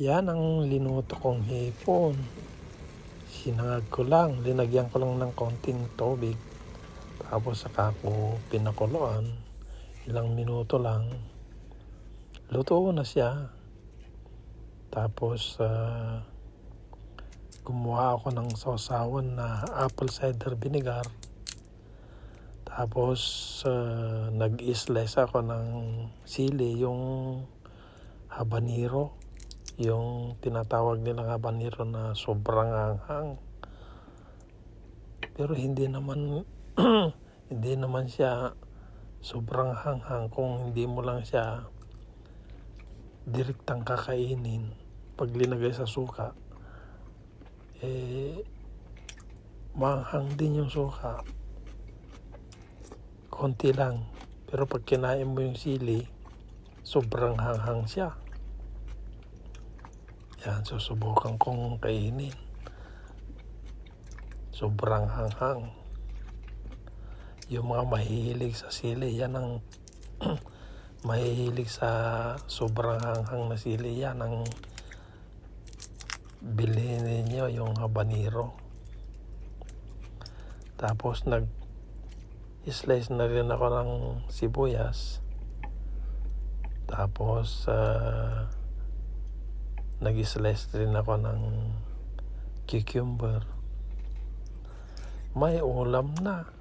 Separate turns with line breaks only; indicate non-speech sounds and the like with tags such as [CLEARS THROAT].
Yan ang linuto kong hipon. Sinangag ko lang. Linagyan ko lang ng konting tubig. Tapos saka ko pinakuluan. Ilang minuto lang. Luto na siya. Tapos ah, gumawa ako ng sausawan na apple cider vinegar. Tapos ah, nag-slice ako ng sili, yung habanero. Yung tinatawag nilang habanero na sobrang anghang. Pero hindi naman [CLEARS THROAT] hindi naman siya sobrang hanghang kung hindi mo lang siya direktang kakainin. Pag linagay sa suka eh maanghang din yung suka. Konti lang. Pero pag kinain mo yung sili sobrang hanghang siya yan susubukan kong kainin. Sobrang hanghang. Yung mga mahihilig sa sili yan ang [CLEARS THROAT] mahihilig sa sobrang hanghang na sili. Yan ang bilhin ninyo yung habanero. Tapos nag slice na rin ako ng sibuyas. Tapos ah, nag-slice rin ako ng cucumber. May ulam na